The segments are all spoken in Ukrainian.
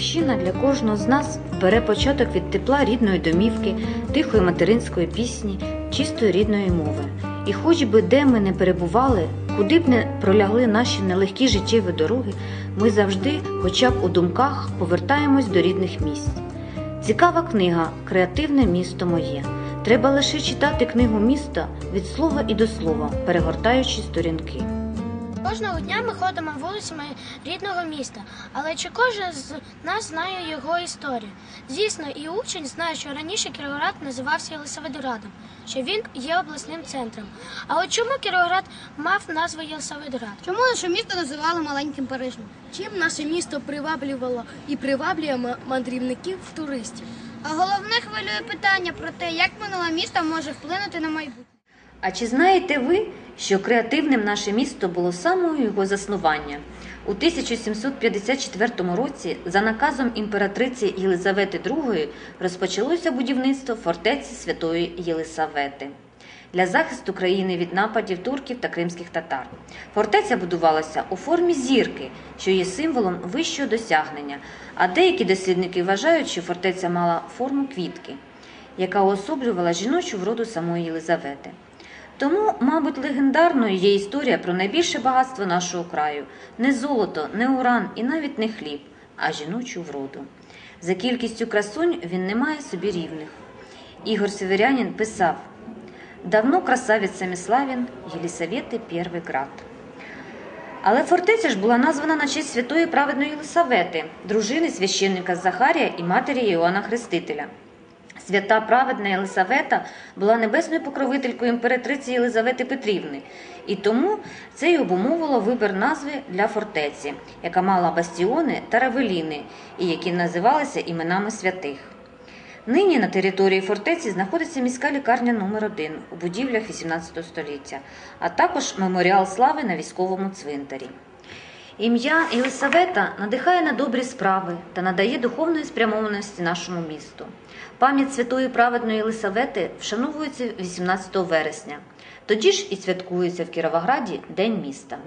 Батьківщина для кожного з нас бере початок від тепла рідної домівки, тихої материнської пісні, чистої рідної мови. І хоч би де ми не перебували, куди б не пролягли наші нелегкі життєві дороги, ми завжди, хоча б у думках, повертаємось до рідних місць. Цікава книга Креативне місто моє. Треба лише читати книгу міста від слова і до слова, перегортаючи сторінки. Кожного дня ми ходимо вулицями рідного міста, але чи кожен з нас знає його історію? Звісно, і учень знає, що раніше Кіровоград називався Єлисаветградом, що він є обласним центром. А от чому Кіровоград мав назву Єлисаветград? Чому наше місто називали маленьким Парижем? Чим наше місто приваблювало і приваблює ма- мандрівників туристів? А головне хвилює питання про те, як минуле місто може вплинути на майбутнє. А чи знаєте ви, що креативним наше місто було самого його заснування? У 1754 році за наказом імператриці Єлизавети II розпочалося будівництво фортеці Святої Єлисавети для захисту країни від нападів турків та кримських татар. Фортеця будувалася у формі зірки, що є символом вищого досягнення, а деякі дослідники вважають, що фортеця мала форму квітки, яка уособлювала жіночу вроду самої Єлизавети. Тому, мабуть, легендарною є історія про найбільше багатство нашого краю не золото, не уран і навіть не хліб, а жіночу вроду. За кількістю красунь він не має собі рівних. Ігор Северянін писав: давно красавицями славен Єлісавети Первий град. Але фортеця ж була названа на честь святої праведної Єлисавети, дружини священника Захарія і матері Іоанна Хрестителя. Свята праведна Єлисавета була небесною покровителькою імператриці Єлизавети Петрівни, і тому це й обумовило вибір назви для фортеці, яка мала бастіони та равеліни, і які називалися іменами святих. Нині на території фортеці знаходиться міська лікарня номер 1 у будівлях 18 століття, а також меморіал слави на військовому цвинтарі. Ім'я Єлисавета надихає на добрі справи та надає духовної спрямованості нашому місту. Пам'ять святої праведної Єлисавети вшановується 18 вересня. Тоді ж і святкується в Кіровограді День міста.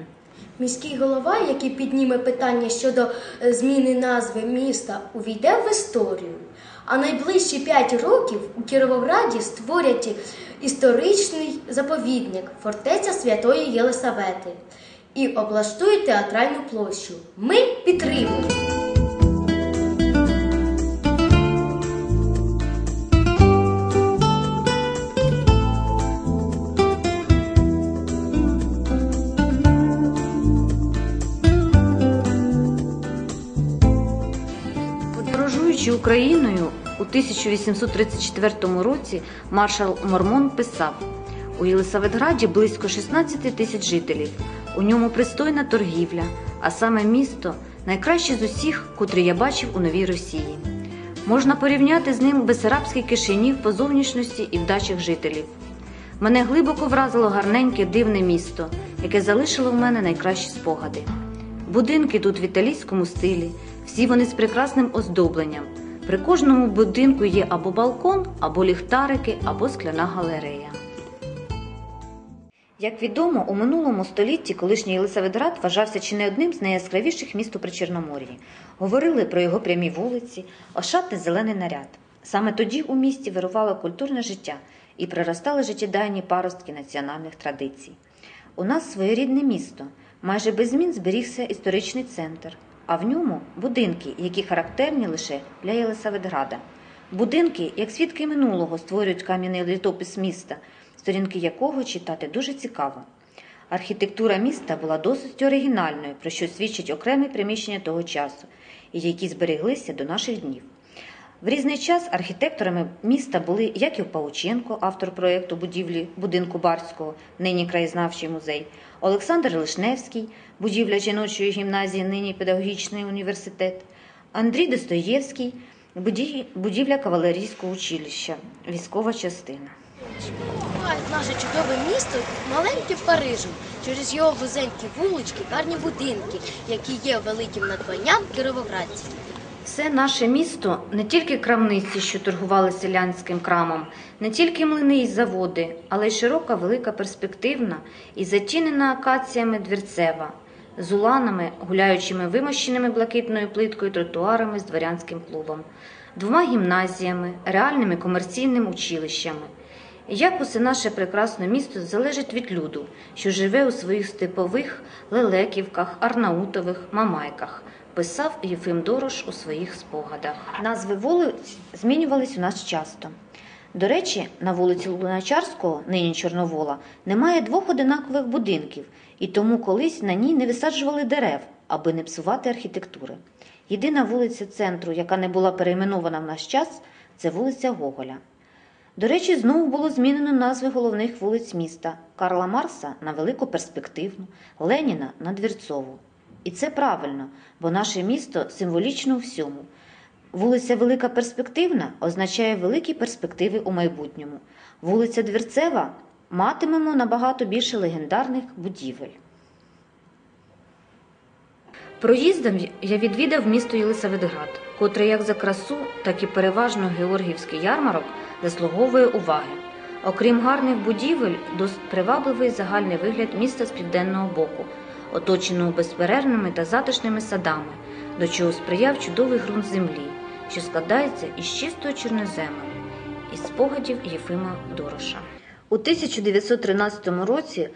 Міський голова, який підніме питання щодо е, зміни назви міста, увійде в історію. А найближчі п'ять років у Кіровограді створять історичний заповідник фортеця Святої Єлисавети і облаштують театральну площу. Ми підтримуємо. Подорожуючи Україною у 1834 році, маршал Мормон писав: у Єлисаветграді близько 16 тисяч жителів. У ньому пристойна торгівля, а саме місто найкраще з усіх, котрі я бачив у новій Росії. Можна порівняти з ним Бесарабський Кишинів по зовнішності і вдачах жителів. Мене глибоко вразило гарненьке дивне місто, яке залишило в мене найкращі спогади. Будинки тут в італійському стилі, всі вони з прекрасним оздобленням. При кожному будинку є або балкон, або ліхтарики, або скляна галерея. Як відомо, у минулому столітті колишній Єлисаветград вважався чи не одним з найяскравіших міст у Причорномор'ї. Говорили про його прямі вулиці, ошатний зелений наряд. Саме тоді у місті вирувало культурне життя і приростали життєдайні паростки національних традицій. У нас своєрідне місто. Майже без змін зберігся історичний центр, а в ньому будинки, які характерні лише для Єлисаветграда. Будинки, як свідки минулого, створюють кам'яний літопис міста, сторінки якого читати дуже цікаво. Архітектура міста була досить оригінальною, про що свідчать окремі приміщення того часу, і які збереглися до наших днів. В різний час архітекторами міста були Яків Паученко, автор проєкту будівлі будинку Барського, нині краєзнавчий музей, Олександр Лишневський, будівля жіночої гімназії, нині педагогічний університет, Андрій Достоєвський, будівля кавалерійського училища, військова частина. Називають наше чудове місто маленьким Парижем через його вузенькі вулички, гарні будинки, які є великим надбанням кіровоградців. Все наше місто не тільки крамниці, що торгували селянським крамом, не тільки млини й заводи, але й широка, велика перспективна і затінена акаціями двірцева, з уланами, гуляючими вимощеними блакитною плиткою тротуарами з дворянським клубом, двома гімназіями, реальними комерційними училищами. Як усе наше прекрасне місто залежить від люду, що живе у своїх степових лелеківках, арнаутових, мамайках, писав Єфим Дорош у своїх спогадах. Назви вулиць змінювались у нас часто. До речі, на вулиці Луначарського, нині Чорновола, немає двох одинакових будинків, і тому колись на ній не висаджували дерев, аби не псувати архітектури. Єдина вулиця центру, яка не була перейменована в наш час, це вулиця Гоголя. До речі, знову було змінено назви головних вулиць міста Карла Марса на велику перспективну, Леніна на Двірцову. І це правильно, бо наше місто символічно всьому. Вулиця Велика Перспективна означає великі перспективи у майбутньому. Вулиця Двірцева матимемо набагато більше легендарних будівель. Проїздом я відвідав місто Єлисаветград, котре як за красу, так і переважно Георгіївський ярмарок заслуговує уваги. Окрім гарних будівель, досить привабливий загальний вигляд міста з південного боку, оточеного безперервними та затишними садами, до чого сприяв чудовий ґрунт землі, що складається із чистого чорнозему, із спогадів Єфима Дороша. У 1913 році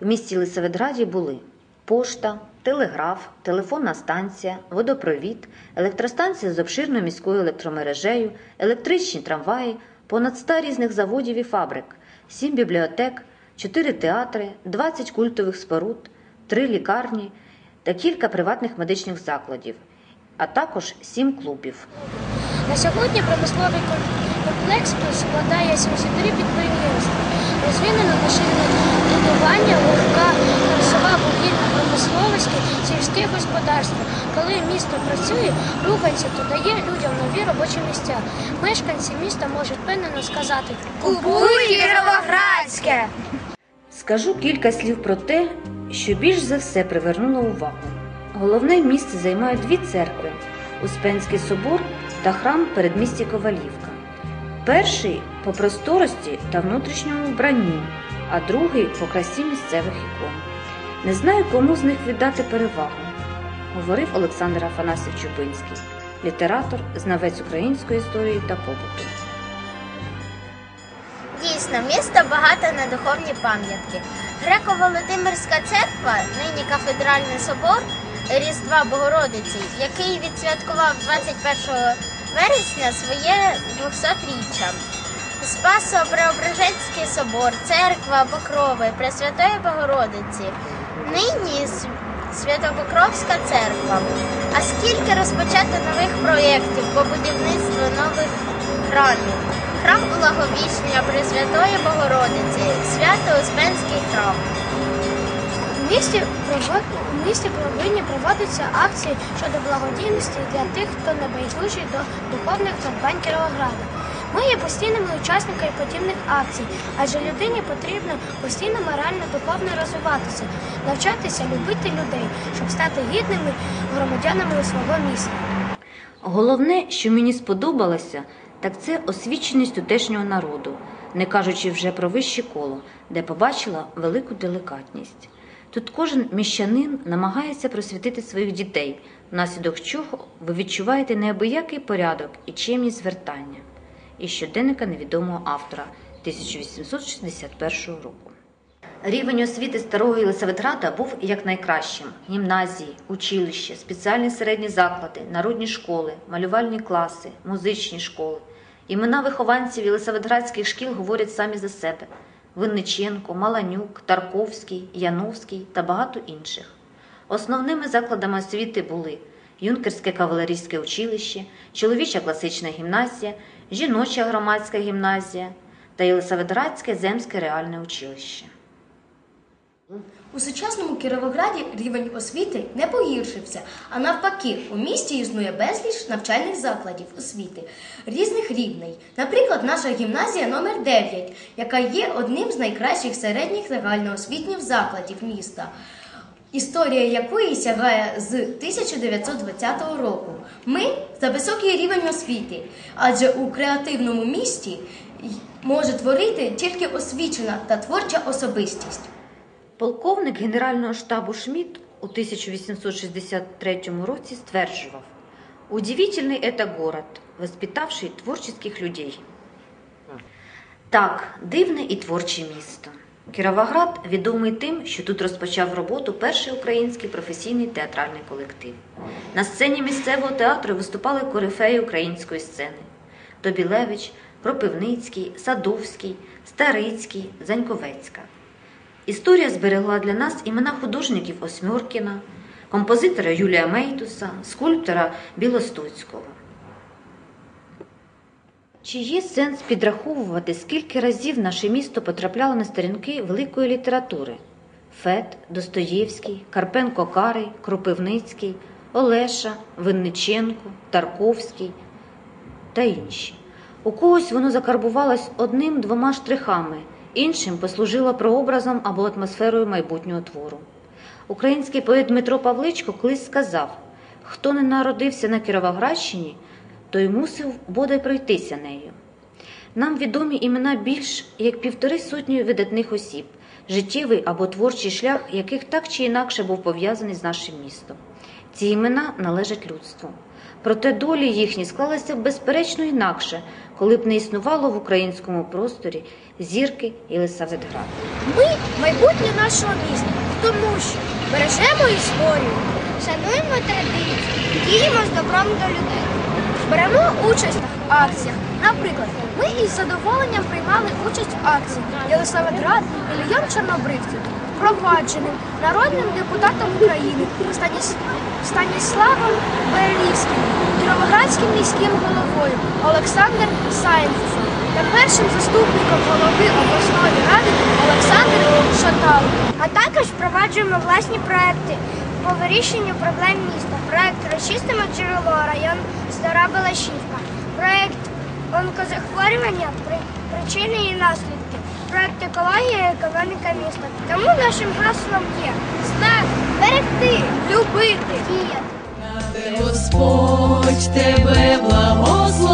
в місті Єлисаветграді були пошта, телеграф, телефонна станція, водопровід, електростанція з обширною міською електромережею, електричні трамваї, понад 100 різних заводів і фабрик, 7 бібліотек, 4 театри, 20 культових споруд, 3 лікарні та кілька приватних медичних закладів, а також 7 клубів. На сьогодні промисловий комплекс складає 73 підприємства. Розвинено машинне будування, легка харчова вугільна промисловість, сільське господарство. Коли місто працює, рухається, то дає людям нові робочі місця. Мешканці міста можуть впевнено сказати Купуй Кіровоградське! Скажу кілька слів про те, що більш за все привернуло увагу. Головне місце займають дві церкви Успенський собор та храм передмісті Ковалівка. Перший по просторості та внутрішньому вбранні, а другий по красі місцевих ікон. Не знаю, кому з них віддати перевагу, говорив Олександр Афанасів Чупинський, літератор, знавець української історії та побуту. Дійсно, місто багато на духовні пам'ятки. Греко-Володимирська церква, нині кафедральний собор Різдва Богородиці, який відсвяткував 21 вересня своє 200-річчя. Спасо-Преображенський собор, церква Покрови Пресвятої Богородиці. Нині Святопокровська церква. А скільки розпочато нових проєктів по будівництву нових храмів? Храм Благовіщення Пресвятої Богородиці, Свято-Успенський храм. В місті, в місті повинні проводитися акції щодо благодійності для тих, хто не байдужий до духовних надбань Кіровограда. Ми є постійними учасниками подібних акцій, адже людині потрібно постійно морально духовно розвиватися, навчатися любити людей, щоб стати гідними громадянами свого міста. Головне, що мені сподобалося, так це освіченість тутешнього народу, не кажучи вже про вище коло, де побачила велику деликатність. Тут кожен міщанин намагається просвітити своїх дітей, внаслідок чого ви відчуваєте неабиякий порядок і чемність звертання. І щоденника невідомого автора 1861 року. Рівень освіти старого Єлисаветграда був якнайкращим: гімназії, училища, спеціальні середні заклади, народні школи, малювальні класи, музичні школи. Імена вихованців Єлисаветградських шкіл говорять самі за себе: Винниченко, Маланюк, Тарковський, Яновський та багато інших. Основними закладами освіти були Юнкерське кавалерійське училище, чоловіча класична гімназія, жіноча громадська гімназія та Єлисаветградське земське реальне училище. У сучасному Кіровограді рівень освіти не погіршився, а навпаки, у місті існує безліч навчальних закладів освіти різних рівней. Наприклад, наша гімназія номер 9 яка є одним з найкращих середніх загальноосвітніх закладів міста. Історія якої сягає з 1920 року. Ми за високий рівень освіти, адже у креативному місті може творити тільки освічена та творча особистість. Полковник Генерального штабу Шмідт у 1863 році стверджував «Удивительный это город, воспитавший творчих людей». Так, дивне і творче місто. Кіровоград відомий тим, що тут розпочав роботу перший український професійний театральний колектив. На сцені місцевого театру виступали корифеї української сцени: Добілевич, Кропивницький, Садовський, Старицький, Заньковецька. Історія зберегла для нас імена художників Осьмьоркіна, композитора Юлія Мейтуса, скульптора Білостоцького. Чи є сенс підраховувати, скільки разів наше місто потрапляло на сторінки великої літератури? Фет, Достоєвський, Карпенко Карий, Кропивницький, Олеша, Винниченко, Тарковський та інші. У когось воно закарбувалось одним-двома штрихами, іншим послужило прообразом або атмосферою майбутнього твору. Український поет Дмитро Павличко колись сказав: хто не народився на Кіровоградщині, той мусив бодай пройтися нею. Нам відомі імена більш як півтори сотні видатних осіб, життєвий або творчий шлях, яких так чи інакше був пов'язаний з нашим містом. Ці імена належать людству. Проте долі їхні склалися безперечно інакше, коли б не існувало в українському просторі зірки Єлисаветград. Ми майбутнє нашого міста, тому що бережемо історію, Шануємо традиції, діємо з добром до людей. Беремо участь в акціях. Наприклад, ми із задоволенням приймали участь в акції Єлисаветград мільйон чорнобривців, впровадженим народним депутатом України Станіс... Станіславом Березьким, Кіровоградським міським головою Олександром Сайнцем та першим заступником голови обласної ради Олександром Шаталом. А також впроваджуємо власні проекти по вирішенню проблем міста. Проект Розчистимо джерело, район Стара Балашівка. Проект онкозахворювання, причини і наслідки. Проект екологія і економіка міста. Тому нашим гаслом є знак берегти, любити, діяти. Господь тебе благословить.